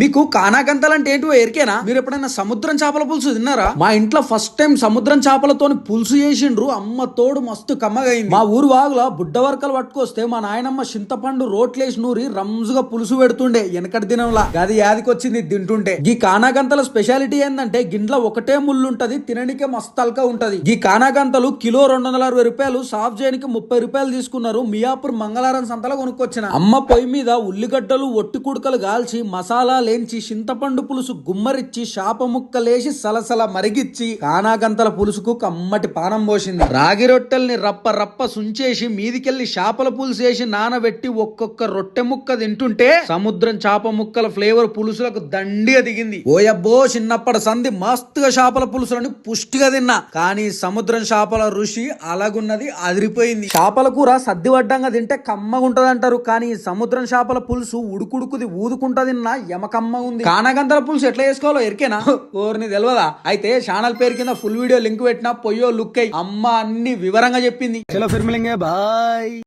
మీకు కానాకంతలు అంటే ఏంటో ఎరికేనా? మీరు ఎప్పుడైనా సముద్రం చేపల పులుసు తిన్నారా? మా ఇంట్లో ఫస్ట్ టైం సముద్రం చేపలతో పులుసు చేసిండ్రు. అమ్మ తోడు మస్తు కమ్మగా అయింది. మా ఊరు వాగుల బుడ్డ వరకలు పట్టుకొస్తే మా నాయనమ్మ చింతపండు రోట్లేసి నూరి రంజుగా పులుసు పెడుతుండే వెనకటి దినంలా. గది యాదికొచ్చింది ఇది తింటుంటే. ఈ కానాగంతల స్పెషాలిటీ ఏంటంటే గిండ్ల ఒకటే ముళ్ళుంటది తిననికే మస్తు అల్క ఉంటది. ఈ కానాగంతలు కిలో రెండు వందల అరవై రూపాయలు సాఫ్ చేయడానికి ముప్పై రూపాయలు తీసుకున్నారు. మియాపూర్ మంగళవారం సంతలో కొనుక్కొచ్చిన. అమ్మ పొయ్యి మీద ఉల్లిగడ్డలు ఒట్టి కుడకలు గాల్చి మసాలా లేంచి చింతపండు పులుసు గుమ్మరిచ్చి శాప ముక్కలేసి సలసల మరిగిచ్చి కానాగంతల పులుసుకు కమ్మటి పానం పోసింది. రాగి రొట్టెల్ని రప్ప రప్ప సుంచేసి మీదికెళ్ళి చేపల పులుసు వేసి నానబెట్టి ఒక్కొక్క రొట్టె ముక్క తింటుంటే సముద్రం చేప ముక్కల ఫ్లేవర్ పులుసులకు దండిగా దిగింది. ఓయబ్బో చిన్నప్పటి సంధి మస్తుగా చేపల పులుసులని పుష్టిగా తిన్నా. కానీ సముద్రం చేపల రుచి అలాగున్నది అదిరిపోయింది. చేపల కూర సర్దివడ్డంగా తింటే కమ్మగుంటది అంటారు కానీ సముద్రం చేపల పులుసు ఉడుకుడుకుది ఊదుకుంటదిన్నా ఎమక కమ్మ ఉంది. కానగంతల పులుసు ఎట్లా చేసుకోవాలో ఎరికేనా? ఓర్ని తెలియదా అయితే ఛానల్ పేరు కింద ఫుల్ వీడియో లింక్ పెట్టినా పొయ్యో లుక్ అయ్యి అమ్మ అన్ని వివరంగా చెప్పింది. చలో ఫిర్మిలింగే బాయ్.